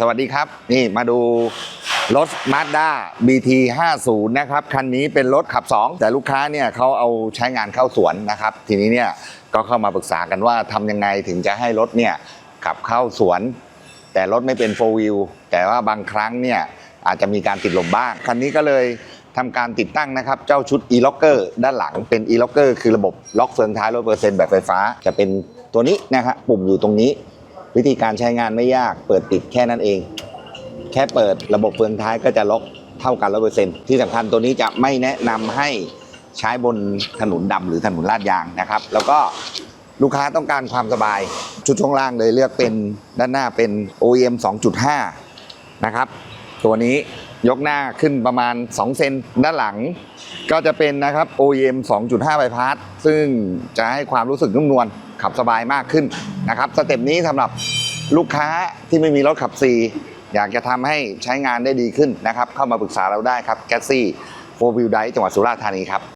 สวัสดีครับ นี่มาดูรถ Mazda BT 50นะครับ คันนี้เป็นรถขับ 2 แต่ลูกค้าเนี่ยเขาเอาใช้งานเข้าสวนนะครับ ทีนี้เนี่ยก็เข้ามาปรึกษากันว่าทำยังไงถึงจะให้รถเนี่ยขับเข้าสวน แต่รถไม่เป็น4 wheel แต่ว่าบางครั้งเนี่ยอาจจะมีการติดลมบ้าง คันนี้ก็เลยทำการติดตั้งนะครับ เจ้าชุด e-locker ด้านหลังเป็น e-locker คือระบบล็อกเฟืองท้าย100%แบบไฟฟ้า จะเป็นตัวนี้นะฮะปุ่มอยู่ตรงนี้ วิธีการใช้งานไม่ยากเปิดปิดแค่นั้นเอง แค่เปิดระบบเฟืองท้ายก็จะล็อกเท่ากันร้อเปอร์เซ็นต์ที่สำคัญตัวนี้จะไม่แนะนำให้ใช้บนถนนดำหรือถนนลาดยางนะครับ แล้วก็ลูกค้าต้องการความสบาย ชุดช่วงล่างเลยเลือกเป็นด้านหน้าเป็น OEM 2.5 นะครับ ตัวนี้ ยกหน้าขึ้นประมาณ 2 เซนด้านหลัง ก็จะเป็นนะครับ OEM 2.5ใบพัดซึ่งจะให้ความรู้สึกนุ่มนวลขับสบายมากขึ้นนะครับสเต็ปนี้สำหรับลูกค้าที่ไม่มีรถขับ C อยากจะทำให้ใช้งานได้ดีขึ้นนะครับ เข้ามาปรึกษาเราได้ครับแกซี่โฟวิวไดจังหวัดสุราษฎร์ธานีครับ